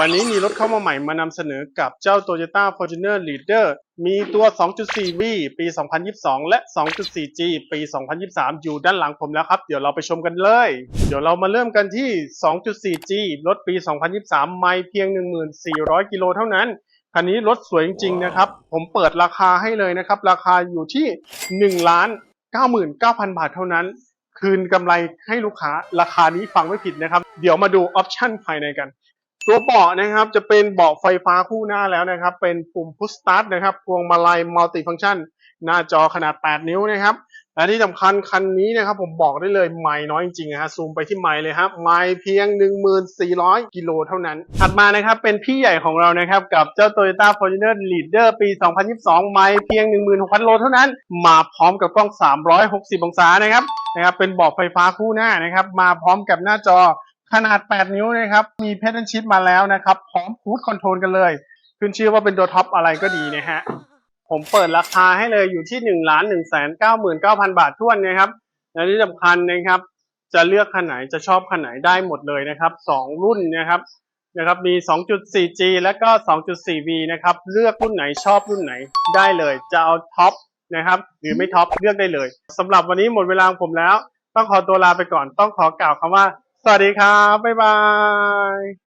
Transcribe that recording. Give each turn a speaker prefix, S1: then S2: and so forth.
S1: วันนี้มีรถเข้ามาใหม่มานำเสนอกับเจ้า Toyota Fortuner Leader มีตัว 2.4V ปี 2022 และ 2.4G ปี 2023 อยู่ด้านหลังผมแล้วครับ เดี๋ยวเราไปชมกันเลย เดี๋ยวเรามาเริ่มกันที่ 2.4G รถปี 2023 ไม่เพียง 1400 กิโลเท่านั้น คันนี้รถสวยจริงๆนะครับ ผมเปิดราคาให้เลยนะครับ ราคาอยู่ที่1ล้าน99,000 บาทเท่านั้นคืนกำไรให้ลูกค้าราคานี้ฟังไม่ผิดนะครับ เดี๋ยวมาดูออปชั่นภายในกัน ตัวเบาะนะครับจะเป็นเบาะไฟฟ้าคู่หน้าแล้วนะครับ เป็นปุ่มพุชสตาร์ทนะครับพวงมาลัยมัลติฟัง c t ชัน หน้าจอขนาด 8 นิ้วนะครับและที่สำคัญคันนี้นะครับผมบอกได้เลยไม่น้อยจริงๆนะฮะซูมไปที่ไม่เลยครับไม่เพียง 1400 กิโลเท่านั้น ถัดมานะครับเป็นพี่ใหญ่ของเรานะครับ กับเจ้า Toyota Fortuner Leader ปี 2022 ไม่เพียง 16,000 โลเท่านั้น มาพร้อมกับกล้อง 360 องศานะครับนะครับเป็นเบาะไฟฟ้าคู่หน้านะครับ มาพร้อมกับหน้าจอ ขนาด 8 นิ้วนะครับ มีเพ d เ l ชิ t มาแล้วนะครับ พร้อมคูดคอนโทรลกันเลย ขึ้นชื่อว่าเป็นตัวท็อปอะไรก็ดีนะฮะ ผมเปิดราคาให้เลยอยู่ที่1นึ่งล้านหนึ่งแสนเก้าหมื่นเก้าพันบาทท้วนนะครับ และที่สำคัญนะครับ จะเลือกคันไหนจะชอบคันไหนได้หมดเลยนะครับ 2 รุ่นนะครับนะครับมี 2.4G และก็ 2.4V นะครับ เลือกรุ่นไหนชอบรุ่นไหนได้เลย จะเอาท็อปนะครับ หรือไม่ท็อปเลือกได้เลยสำหรับวันนี้หมดเวลาผมแล้ว ต้องขอตัวลาไปก่อน ต้องขอกล่าวคำว่า สวัสดีครับ บ๊ายบาย